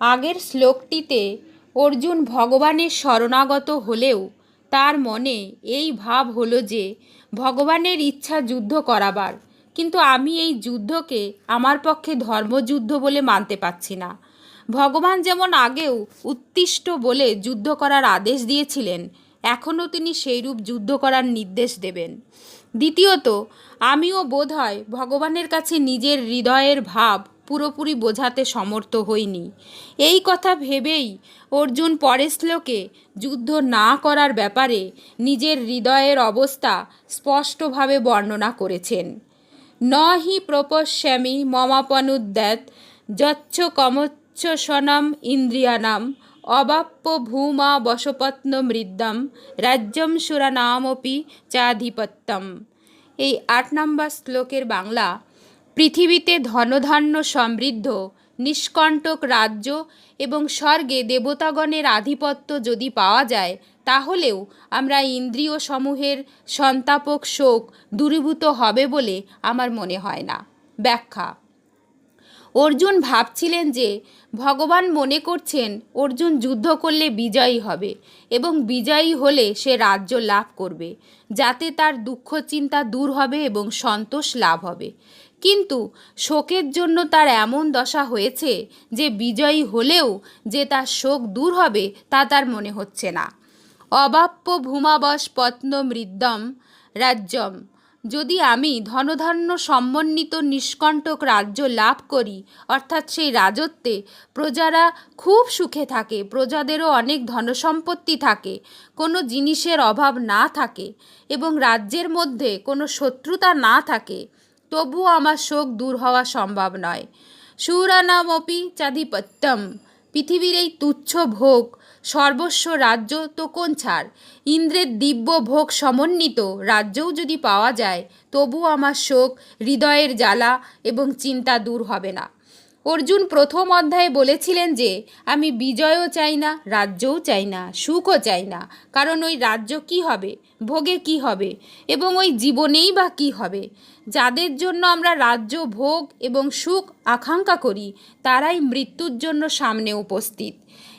আগের শ্লোকটিতে অর্জুন ভগবানের শরণাগত হলেও তার মনে এই ভাব হলো যে, ভগবানের ইচ্ছা যুদ্ধ করাবার, কিন্তু আমি এই যুদ্ধকে আমার পক্ষে ধর্মযুদ্ধ বলে মানতে পারছি না। ভগবান যেমন আগেও উত্তিষ্ট বলে যুদ্ধ করার আদেশ দিয়েছিলেন, এখনও তিনি সেইরূপ যুদ্ধ করার নির্দেশ দেবেন। দ্বিতীয়ত, আমিও বোধ হয় ভগবানের কাছে নিজের হৃদয়ের ভাব পুরোপুরি বোঝাতে সমর্থ হইনি। এই কথা ভেবেই অর্জুন পরের শ্লোকে যুদ্ধ না করার ব্যাপারে নিজের হৃদয়ের অবস্থা স্পষ্টভাবে বর্ণনা করেছেন। ন হি প্রপশ্যামি মমাপনুদ্যাত যচ্ছ কমচ্ছ সনম ইন্দ্রিয়ানাম অবাপ্য ভূমা বসপত্ন মৃদ্যম রাজ্যম সুরানামপি চাধিপত্যম। এই আট নম্বর শ্লোকের বাংলা পৃথিবীতে ধনধান্য সমৃদ্ধ, নিষ্কণ্টক রাজ্য এবং স্বর্গে দেবতাগণের আধিপত্য যদি পাওয়া যায়, তাহলেও আমরা ইন্দ্রিয় সমূহের সন্তাপক শোক দূরীভূত হবে বলে আমার মনে হয় না। ব্যাখ্যা। অর্জুন ভাবছিলেন যে ভগবান মনে করছেন অর্জুন যুদ্ধ করলে বিজয়ী হবে এবং বিজয়ী হলে সে রাজ্য লাভ করবে, যাতে তার দুঃখ চিন্তা দূর হবে এবং সন্তোষ লাভ হবে। কিন্তু শোকের জন্য তার এমন দশা হয়েছে যে বিজয়ী হলেও যে তার শোক দূর হবে তা তার মনে হচ্ছে না। অবাপ্য ভূমাবশ পত্ন মৃদ্যম রাজ্যম। যদি আমি ধনধান্য সমন্বিত নিষ্কণ্টক রাজ্য লাভ করি, অর্থাৎ সেই রাজত্বে প্রজারা খুব সুখে থাকে, প্রজাদেরও অনেক ধনসম্পত্তি থাকে, কোনো জিনিসের অভাব না থাকে এবং রাজ্যের মধ্যে কোনো শত্রুতা না থাকে তবুও আমার শোক দূর হওয়া সম্ভব নয়। সুরানামপি চাধিপত্যম, পৃথিবীর এই তুচ্ছ ভোগ, সর্বস্ব রাজ্য তো কোন ছাড়? ইন্দ্রের দিব্য ভোগ সমন্বিত, রাজ্যও যদি পাওয়া যায় তবু আমার শোক হৃদয়ের জ্বালা এবং চিন্তা দূর হবে না। অর্জুন প্রথম অধ্যায়ে বলেছিলেন যে, আমি বিজয়ও চাই না, রাজ্যও চাই না, সুখও চাই না, কারণ ওই রাজ্য কি হবে? ভোগে কি হবে? এবং ওই জীবনেই বা কি হবে? যাদের জন্য আমরা রাজ্য, ভোগ এবং সুখ আকাঙ্ক্ষা করি, তারাই মৃত্যুর জন্য সামনে উপস্থিত।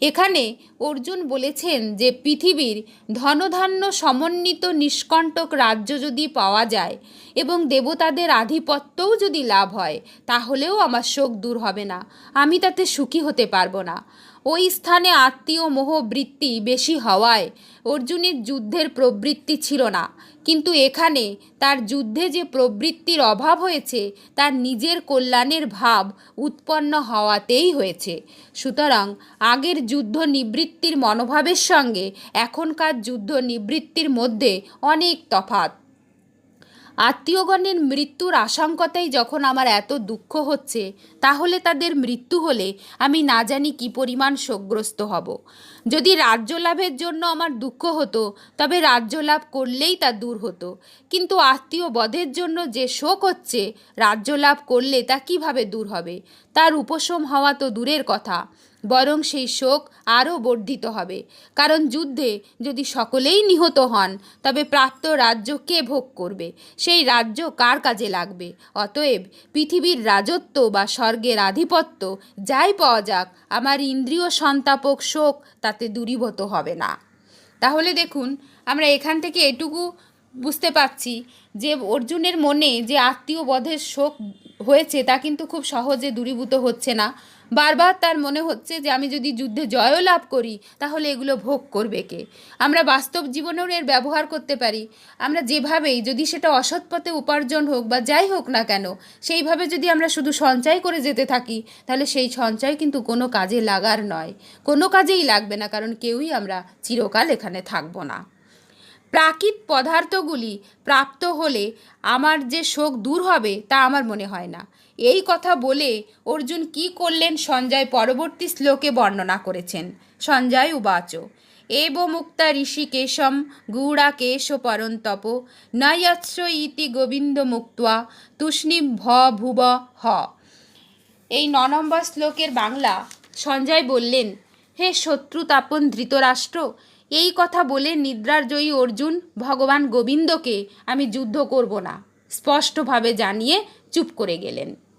এখানে অর্জুন বলেছেন যে, পৃথিবীর ধনধান্য সমন্বিত নিষ্কণ্টক রাজ্য যদি পাওয়া যায় এবং দেবতাদের আধিপত্যও যদি লাভ হয়, তাহলেও আমার শোক দূর হবে না। আমি তাতে সুখী হতে পারব না। ওই স্থানে আত্মীয় মোহবৃত্তি বেশি হওয়ায় অর্জুনের যুদ্ধের প্রবৃত্তি ছিল না। কিন্তু এখানে তার যুদ্ধে যে প্রবৃত্তির অভাব হয়েছে, তার নিজের কল্যাণের ভাব উৎপন্ন হওয়াতেই হয়েছে। সুতরাং আগের যুদ্ধ নিবৃত্তির মনোভাবের সঙ্গে এখনকার যুদ্ধ নিবৃত্তির মধ্যে অনেক তফাৎ। আত্মীয়গণের মৃত্যুর আশঙ্কতাই যখন আমার এত দুঃখ হচ্ছে, তাহলে তাদের মৃত্যু হলে আমি না জানি কী পরিমাণ শোকগ্রস্ত হব। যদি রাজ্য লাভের জন্য আমার দুঃখ হতো, তবে রাজ্য লাভ করলেই তা দূর হতো। কিন্তু আত্মীয় বধের জন্য যে শোক হচ্ছে রাজ্য লাভ করলে তা কীভাবে দূর হবে? তার উপশম হওয়া তো দূরের কথা। বরং সেই শোক আরও বর্ধিত হবে। কারণ যুদ্ধে যদি সকলেই নিহত হন, তবে প্রাপ্ত রাজ্য কে ভোগ করবে? সেই রাজ্য কার কাজে লাগবে? অতএব পৃথিবীর রাজত্ব বা স্বর্গের আধিপত্য যাই পাওয়া যাক, আমার ইন্দ্রিয় সন্তাপক শোক তাতে দূরীভূত হবে না। তাহলে দেখুন, আমরা এখান থেকে এটুকু বুঝতে পারছি যে অর্জুনের মনে যে আত্মীয় বধের শোক হয়েছে তা কিন্তু খুব সহজে দূরীভূত হচ্ছে না। বারবার তার মনে হচ্ছে যে আমি যদি যুদ্ধে জয়ও লাভ করি, তাহলে এগুলো ভোগ করবে কে? আমরা বাস্তব জীবনেও এর ব্যবহার করতে পারি। আমরা যেভাবেই, যদি সেটা অসৎ পথে উপার্জন হোক বা যাই হোক না কেন, সেইভাবে যদি আমরা শুধু সঞ্চয় করে যেতে থাকি, তাহলে সেই সঞ্চয় কিন্তু কোনো কাজে লাগার নয়। কোনো কাজেই লাগবে না, কারণ কেউই আমরা চিরকাল এখানে থাকব না। প্রাকৃত পদার্থগুলি প্রাপ্ত হলে আমার যে শোক দূর হবে, তা আমার মনে হয় না। এই কথা বলে অর্জুন কি করলেন সঞ্জয় পরবর্তী শ্লোকে বর্ণনা করেছেন। সঞ্জয় উবাচ, এব মুক্তা ঋষিকেশম গুড়া কেশ পরন্তপ নয়ৎস ইতি গোবিন্দ মুক্তা তুষ্ণী ভ ভুব হ। এই ন নম্বর শ্লোকের বাংলা সঞ্জয় বললেন, হে শত্রু তাপন ধৃতরাষ্ট্র, এই কথা বলে নিদ্রার জয়ী অর্জুন ভগবান গোবিন্দকে আমি যুদ্ধ করব না। স্পষ্টভাবে জানিয়ে চুপ করে গেলেন।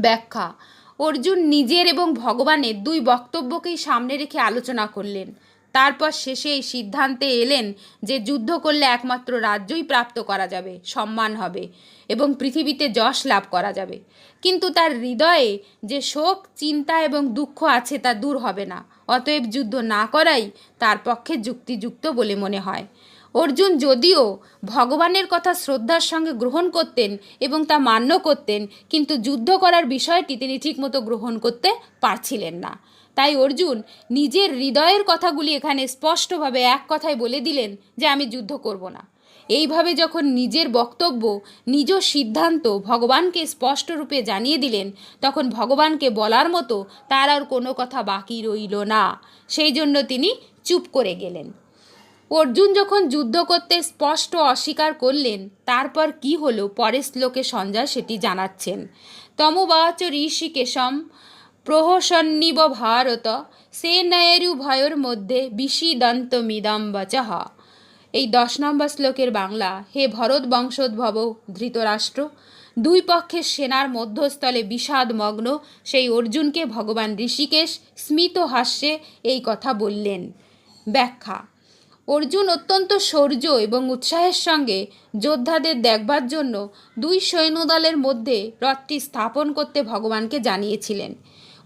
ব্যাখ্যা। অর্জুন নিজের এবং ভগবানের দুই বক্তব্যকেই সামনে রেখে আলোচনা করলেন। তারপর শেষে এই সিদ্ধান্তে এলেন যে যুদ্ধ করলে একমাত্র রাজ্যই প্রাপ্ত করা যাবে, সম্মান হবে এবং পৃথিবীতে যশ লাভ করা যাবে। কিন্তু তার হৃদয়ে যে শোক, চিন্তা এবং দুঃখ আছে তা দূর হবে না। অতএব যুদ্ধ না করাই তার পক্ষে যুক্তিযুক্ত বলে মনে হয়। অর্জুন যদিও ভগবানের কথা শ্রদ্ধার সঙ্গে গ্রহণ করতেন এবং তা মান্য করতেন, কিন্তু যুদ্ধ করার বিষয়টি তিনি ঠিকমতো গ্রহণ করতে পারছিলেন না। তাই অর্জুন নিজের হৃদয়ের কথাগুলি এখানে স্পষ্টভাবে এক কথায় বলে দিলেন যে, আমি যুদ্ধ করব না। এইভাবে যখন নিজের বক্তব্য, নিজ সিদ্ধান্ত ভগবানকে স্পষ্টরূপে জানিয়ে দিলেন, তখন ভগবানকে বলার মতো তার আর কোনো কথা বাকি রইল না। সেই জন্য তিনি চুপ করে গেলেন। অর্জুন যখন যুদ্ধ করতে স্পষ্ট অস্বীকার করলেন, তারপর কি হলো? পরের শ্লোকে সঞ্জয় সেটি জানাচ্ছেন। তমবাচ ঋষিকেশম প্রহসন্নিব ভারত সেনয়েরুভয়োর মধ্যে বিষিদন্তমিদম বচহ এই দশ নম্বর শ্লোকের বাংলা, হে ভরত বংশোদ্ভব, ধৃতরাষ্ট্র, দুই পক্ষের সেনার মধ্যস্থলে বিষাদমগ্ন সেই অর্জুনকে ভগবান ঋষিকেশ স্মিত হাস্যে এই কথা বললেন। ব্যাখ্যা অর্জুন অত্যন্ত শৌর্য এবং উৎসাহের সঙ্গে যোদ্ধাদের দেখবার জন্য দুই সৈন্যদলের মধ্যে রথটি স্থাপন করতে ভগবানকে জানিয়েছিলেন।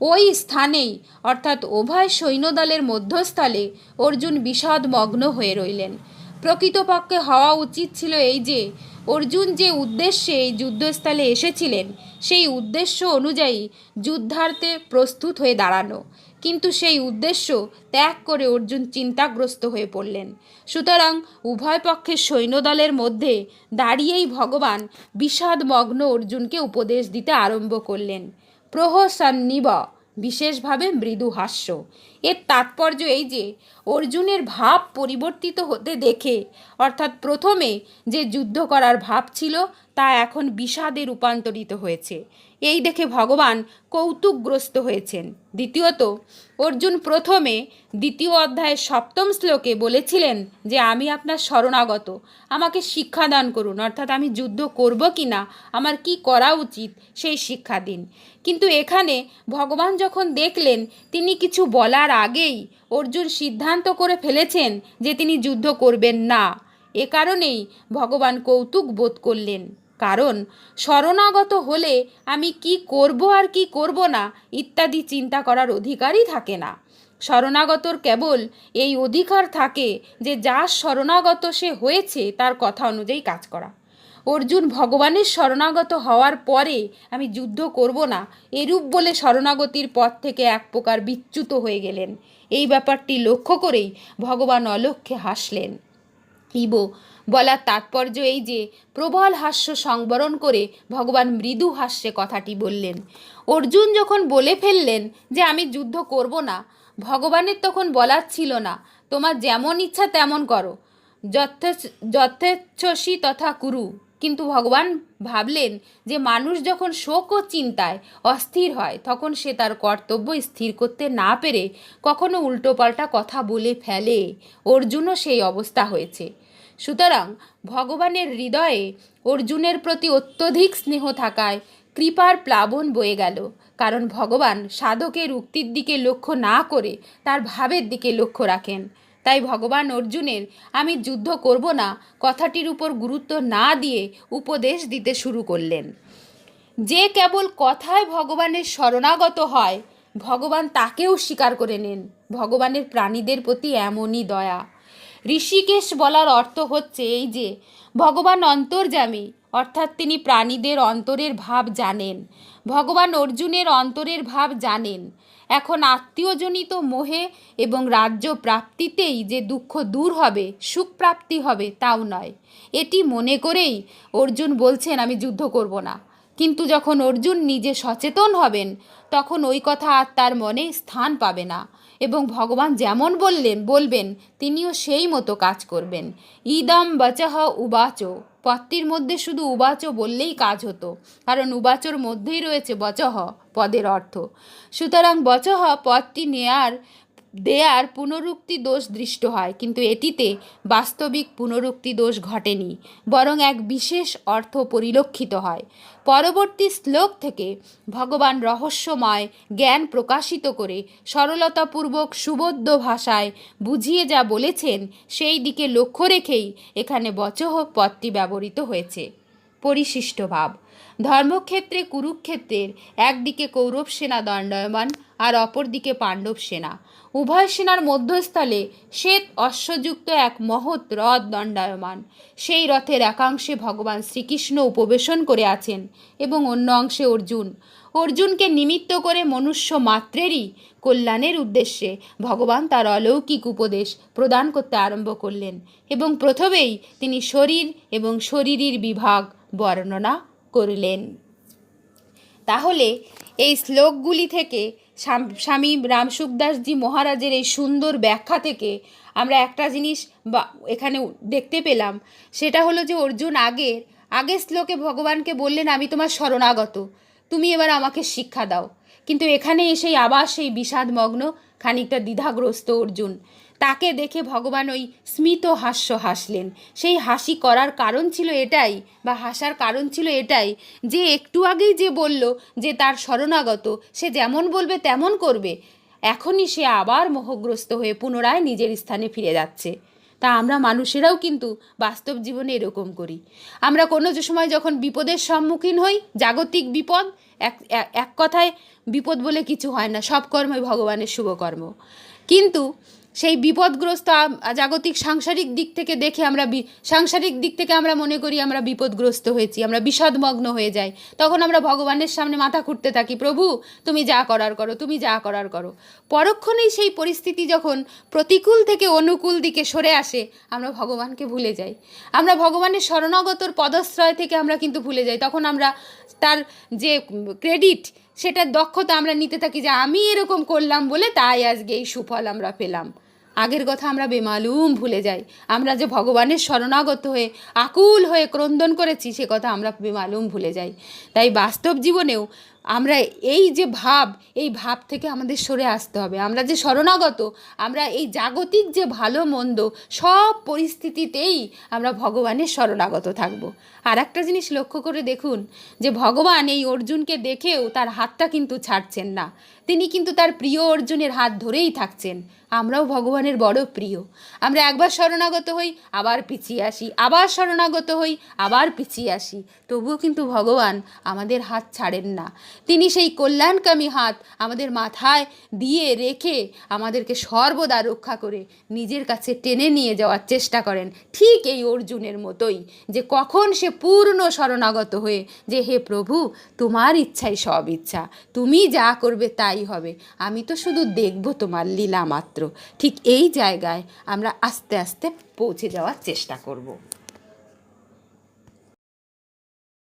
ওই স্থানেই, অর্থাৎ উভয় সৈন্যদলের মধ্যস্থলে অর্জুন বিষাদমগ্ন হয়ে রইলেন। প্রকৃতপক্ষে হওয়া উচিত ছিল এই যে, অর্জুন যে উদ্দেশ্যে এই যুদ্ধস্থলে এসেছিলেন, সেই উদ্দেশ্য অনুযায়ী যুদ্ধার্থে প্রস্তুত হয়ে দাঁড়ানো। কিন্তু সেই উদ্দেশ্য ত্যাগ করে অর্জুন চিন্তাগ্রস্ত হয়ে পড়লেন। সুতরাং উভয় পক্ষের সৈন্যদলের মধ্যে দাঁড়িয়েই ভগবান বিষাদমগ্ন অর্জুনকে উপদেশ দিতে আরম্ভ করলেন। প্রহসন্নিব, বিশেষভাবে মৃদু হাস্য এর তাৎপর্য এই যে, অর্জুনের ভাব পরিবর্তিত হতে দেখে, অর্থাৎ প্রথমে যে যুদ্ধ করার ভাব ছিল, তা এখন বিষাদে রূপান্তরিত হয়েছে। এই দেখে ভগবান কৌতুকগ্রস্ত হয়েছেন। দ্বিতীয়ত, অর্জুন প্রথমে দ্বিতীয় অধ্যায়ের সপ্তম শ্লোকে বলেছিলেন যে, আমি আপনার শরণাগত। আমাকে শিক্ষাদান করুন। অর্থাৎ আমি যুদ্ধ করব কি না, আমার কি করা উচিত সেই শিক্ষা দিন। কিন্তু এখানে ভগবান যখন দেখলেন, তিনি কিছু বলার আগেই অর্জুন সিদ্ধান্ত করে ফেলেছেন যে, তিনি যুদ্ধ করবেন না। এ কারণেই ভগবান কৌতুক বোধ করলেন। কারণ শরণাগত হলে আমি কি করব আর কি করব না ইত্যাদি চিন্তা করার অধিকারই থাকে না। শরণাগতর কেবল এই অধিকার থাকে যে যার শরণাগত সে হয়েছে তার কথা অনুযায়ী কাজ করা। অর্জুন ভগবানের শরণাগত হওয়ার পরে আমি যুদ্ধ করব না, এরূপ বলে শরণাগতির পথ থেকে এক প্রকার বিচ্যুত হয়ে গেলেন। এই ব্যাপারটি লক্ষ্য করেই ভগবান অলক্ষ্যে হাসলেন। ইব বলার তাৎপর্য এই যে, প্রবল হাস্য সংবরণ করে ভগবান মৃদু হাস্যে কথাটি বললেন। অর্জুন যখন বলে ফেললেন যে আমি যুদ্ধ করব না, ভগবানের তখন বলার ছিল না, তোমার যেমন ইচ্ছা তেমন করো। যথেচ্ছসী তথা কুরু। কিন্তু ভগবান ভাবলেন যে মানুষ যখন শোক ও চিন্তায় অস্থির হয়, তখন সে তার কর্তব্য স্থির করতে না পেরে কখনো উল্টোপাল্টা কথা বলে ফেলে। অর্জুনও সেই অবস্থা হয়েছে। সুতরাং ভগবানের হৃদয়ে অর্জুনের প্রতি অত্যধিক স্নেহ থাকায় কৃপার প্লাবন বয়ে গেল। কারণ ভগবান সাধকের উক্তির দিকে লক্ষ্য না করে তার ভাবের দিকে লক্ষ্য রাখেন। তাই ভগবান অর্জুনের, আমি যুদ্ধ করব না কথাটির উপর গুরুত্ব না দিয়ে উপদেশ দিতে শুরু করলেন। যে কেবল কথায় ভগবানের শরণাগত হয়, ভগবান তাকেও স্বীকার করে নেন। ভগবানের প্রাণীদের প্রতি এমনই দয়া। ঋষিকেশ বলার অর্থ হচ্ছে এই যে, ভগবান অন্তর্যামী, অর্থাৎ তিনি প্রাণীদের অন্তরের ভাব জানেন। ভগবান অর্জুনের অন্তরের ভাব জানেন। এখন আত্মীয়জনিত মোহে এবং রাজ্য প্রাপ্তিতেই যে দুঃখ দূর হবে, সুখ প্রাপ্তি হবে তাও নয়। এটি মনে করেই অর্জুন বলছেন, আমি যুদ্ধ করব না। কিন্তু যখন অর্জুন নিজে সচেতন হবেন, তখন ওই কথা আর তার মনে স্থান পাবে না। এবং ভগবান যেমন বললেন, বলবেন, তিনিও সেই মতো কাজ করবেন। ইদম বচহ উবাচ। পদটির মধ্যে শুধু উবাচ বললেই কাজ হতো, কারণ উবাচর মধ্যেই রয়েছে বচহ, পদের অর্থ। সুতরাং বচহ পদটি নেয়ার দেয়ার পুনরুক্তি দোষ দৃষ্ট হয়, কিন্তু এটিতে বাস্তবিক পুনরুক্তি দোষ ঘটেনি, বরং এক বিশেষ অর্থ পরিলক্ষিত হয়। পরবর্তী শ্লোক থেকে ভগবান রহস্যময় জ্ঞান প্রকাশিত করে সরলতাপূর্বক সুবোধ্য ভাষায় বুঝিয়ে যা বলেছেন, সেই দিকে লক্ষ্য রেখেই এখানে বচহ পদটি ব্যবহৃত হয়েছে। পরিশিষ্ট ভাব। ধর্মক্ষেত্রে কুরুক্ষেত্রের একদিকে কৌরব সেনা দণ্ডায়মান আর অপরদিকে পাণ্ডব সেনা। উভয় সেনার মধ্যস্থলে শ্বেত অশ্বযুক্ত এক মহৎ রথ দণ্ডায়মান। সেই রথের একাংশে ভগবান শ্রীকৃষ্ণ উপবেশন করে আছেন এবং অন্য অংশে অর্জুন। অর্জুনকে নিমিত্ত করে মনুষ্য মাত্রেরই কল্যাণের উদ্দেশ্যে ভগবান তার অলৌকিক উপদেশ প্রদান করতে আরম্ভ করলেন এবং প্রথমেই তিনি শরীর এবং শরীরীর বিভাগ, বর্ণনা করলেন। তাহলে এই শ্লোকগুলি থেকে স্বামী রামসুখদাসজি মহারাজের এই সুন্দর ব্যাখ্যা থেকে আমরা একটা জিনিস এখানে দেখতে পেলাম। সেটা হলো যে অর্জুন আগের আগের শ্লোকে ভগবানকে বললেন, আমি তোমার শরণাগত। তুমি এবার আমাকে শিক্ষা দাও। কিন্তু এখানে এসেই আবার সেই বিষাদমগ্ন, খানিকটা দ্বিধাগ্রস্ত অর্জুন। তাকে দেখে ভগবান ওই স্মিত হাস্য হাসলেন। সেই হাসি করার কারণ ছিল এটাই, বা হাসার কারণ ছিল এটাই, যে একটু আগেই যে বলল যে তার শরণাগত, সে যেমন বলবে তেমন করবে। এখনই সে আবার মোহগ্রস্ত হয়ে পুনরায় নিজের স্থানে ফিরে যাচ্ছে। তা আমরা মানুষেরাও কিন্তু বাস্তব জীবনে এরকম করি। আমরা কোনো যে সময় যখন বিপদের সম্মুখীন হই, জাগতিক বিপদ, এক এক- কথায় বিপদ বলে কিছু হয় না, সব কর্মই ভগবানের শুভকর্ম কিন্তু সেই বিপদগ্রস্ত জাগতিক সাংসারিক দিক থেকে দেখে আমরা সাংসারিক দিক থেকে আমরা মনে করি আমরা বিপদগ্রস্ত হয়েছি, আমরা বিষাদমগ্ন হয়ে যাই। তখন আমরা ভগবানের সামনে মাথা খুঁড়তে থাকি, প্রভু, তুমি যা করার করো, তুমি যা করার করো। পরক্ষণেই সেই পরিস্থিতি যখন প্রতিকূল থেকে অনুকূল দিকে সরে আসে, আমরা ভগবানকে ভুলে যাই। আমরা ভগবানের শরণাগতর পদশ্রয় থেকে আমরা কিন্তু ভুলে যাই। তখন আমরা তার যে ক্রেডিট, সেটার দক্ষতা আমরা নিতে থাকি যে, আমি এরকম করলাম বলে তাই আজকে এই সুফল আমরা পেলাম। আগের কথা আমরা বেমালুম ভুলে যাই। আমরা যে ভগবানের শরণাগত হয়ে আকুল হয়ে ক্রন্দন করেছি, সে কথা আমরা বেমালুম ভুলে যাই। তাই বাস্তব জীবনেও আমরা এই যে ভাব, এই ভাব থেকে আমাদের সরে আসতে হবে। আমরা যে শরণাগত, আমরা এই জাগতিক যে ভালো মন্দ, সব পরিস্থিতিতেই আমরা ভগবানের শরণাগত থাকব। আর একটা জিনিস লক্ষ্য করে দেখুন, যে ভগবান এই অর্জুনকে দেখেও তার হাতটা কিন্তু ছাড়ছেন না। তিনি কিন্তু তার প্রিয় অর্জুনের হাত ধরেই থাকছেন। আমরাও ভগবানের বড় প্রিয়। আমরা একবার শরণাগত হই, আবার পিছিয়ে আসি। আবার শরণাগত হই, আবার পিছিয়ে আসি। তবুও কিন্তু ভগবান আমাদের হাত ছাড়েন না। তিনি সেই কল্যাণকামী হাত আমাদের মাথায় দিয়ে রেখে আমাদেরকে সর্বদা রক্ষা করে নিজের কাছে টেনে নিয়ে যাওয়ার চেষ্টা করেন। ঠিক এই অর্জুনের মতোই যে কখন সে পূর্ণ শরণাগত হয়ে যে, হে প্রভু, তোমার ইচ্ছাই সব ইচ্ছা। তুমি যা করবে তাই হবে। আমি তো শুধু দেখব তোমার লীলা মাত্র। ঠিক এই জায়গায় আমরা আস্তে আস্তে পৌঁছে যাওয়ার চেষ্টা করব।